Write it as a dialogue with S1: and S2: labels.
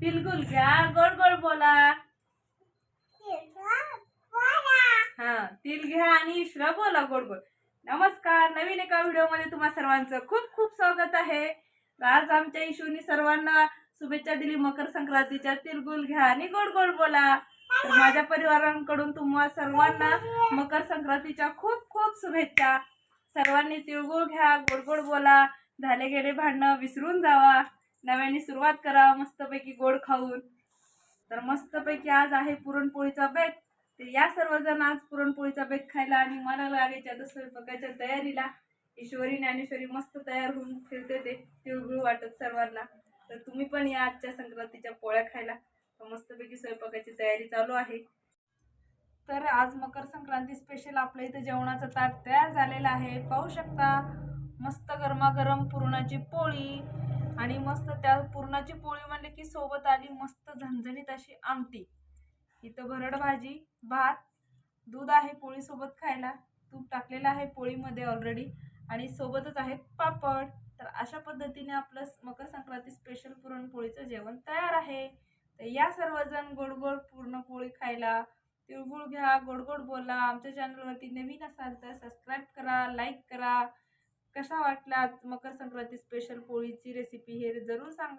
S1: तिलगुल घ्या गोड गोड बोला. हा तिल घ्या आणि इशरा बोला गोड गोड. नमस्कार नवीन एका व्हिडिओमध्ये तुम्हा सर्वांचं खूप खूप स्वागत आहे. आज आमच्या इशूनी सर्वांना शुभेच्छा दिली मकर संक्रांतीच्या तिलगुल घ्या आणि गोड गोड बोला. तर माझ्या परिवारांकडून तुम्हा सर्वांना मकर संक्रांतीच्या खूप खूप शुभेच्छा. सर्वांनी तिळगुळ घ्या गोड गोड बोला. झाले गेले भांडणं विसरून जावा. नव्याने सुरुवात करा मस्तपैकी गोड खाऊन. तर मस्तपैकी आज आहे पुरणपोळीचा बेत. तर या सर्वजण आज पुरणपोळीचा बेत खायला आणि मला लागायच्या तर स्वयंपाकाच्या तयारीला. ईश्वरी ज्ञानेश्वरी मस्त तयार होऊन फिरते ते तिळगुळ वाटत सर्वांना. तर तुम्ही पण या आजच्या संक्रांतीच्या पोळ्या खायला. तर मस्तपैकी स्वयंपाकाची तयारी चालू आहे. तर आज मकर संक्रांती स्पेशल आपल्या इथं जेवणाचं ताट तयार झालेलं आहे. पाहू शकता मस्त गरमागरम पुरणाची पोळी. आणि मस्त त्या पुरणाची पोळी म्हणले की सोबत आली मस्त झणझणीत अशी आमटी. इथं भरड भाजी भात दूध आहे पोळीसोबत खायला. तूप टाकलेलं आहे पोळीमध्ये ऑलरेडी आणि सोबतच आहेत पापड. तर अशा पद्धतीने आपलं मकर संक्रांती स्पेशल पुरणपोळीचं जेवण तयार आहे. तर या सर्वजण गोड गोड पुरणपोळी खायला तिळगुळ घ्या गोड गोड बोला. आमच्या चॅनलवरती नवीन असाल तर सबस्क्राईब करा लाईक करा. कशा आज मकर संक्रांती स्पेशल पोळीची रेसिपी हे जरूर सांगा.